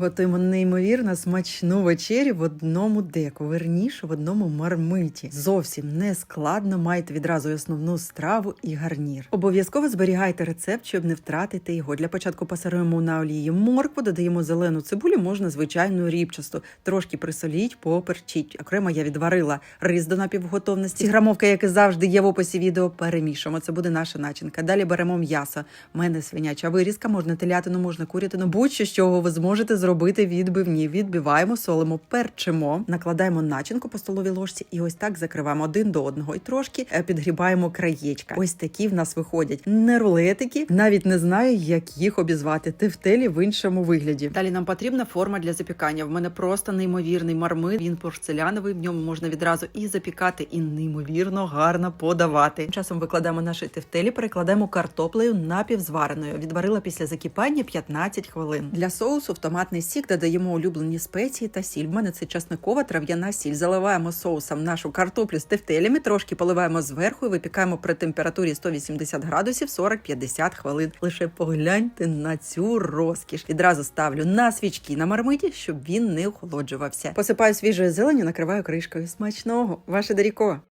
Готуємо неймовірно смачну вечерю в одному деку, верніше в одному мармиті. Зовсім не складно, маєте відразу основну страву і гарнір. Обов'язково зберігайте рецепт, щоб не втратити його. Для початку пасируємо на олії моркву, додаємо зелену цибулю, можна звичайну рібчасту. Трошки присоліть, поперчіть. Окремо я відварила рис до напівготовності. Грамовка, як і завжди, є в описі відео. Перемішуємо. Це буде наша начинка. Далі беремо м'ясо. У мене свиняча вирізка, можна телятину, можна курятину, будь-що з чого ви зможете зробити відбивні. Відбиваємо, солимо, перчимо, накладаємо начинку по столовій ложці і ось так закриваємо один до одного. І трошки е, підгрібаємо краєчка. Ось такі в нас виходять не рулетики, навіть не знаю, як їх обізвати. Тефтелі в іншому вигляді. Далі нам потрібна форма для запікання. В мене просто неймовірний мармит. Він порцеляновий. В ньому можна відразу і запікати, і неймовірно гарно подавати. Часом викладаємо наші тефтелі, перекладаємо картоплею напівзвареною. Відварила після закипання 15 хвилин. Для соусу в томатний сік додаємо улюблені спеції та сіль. В мене це часникова трав'яна сіль. Заливаємо соусом нашу картоплю з тефтелями, трошки поливаємо зверху і випікаємо при температурі 180 градусів 40-50 хвилин. Лише погляньте на цю розкіш. Відразу ставлю на свічки на мармиті, щоб він не охолоджувався. Посипаю свіжою зеленю, накриваю кришкою. Смачного, ваше Даріко.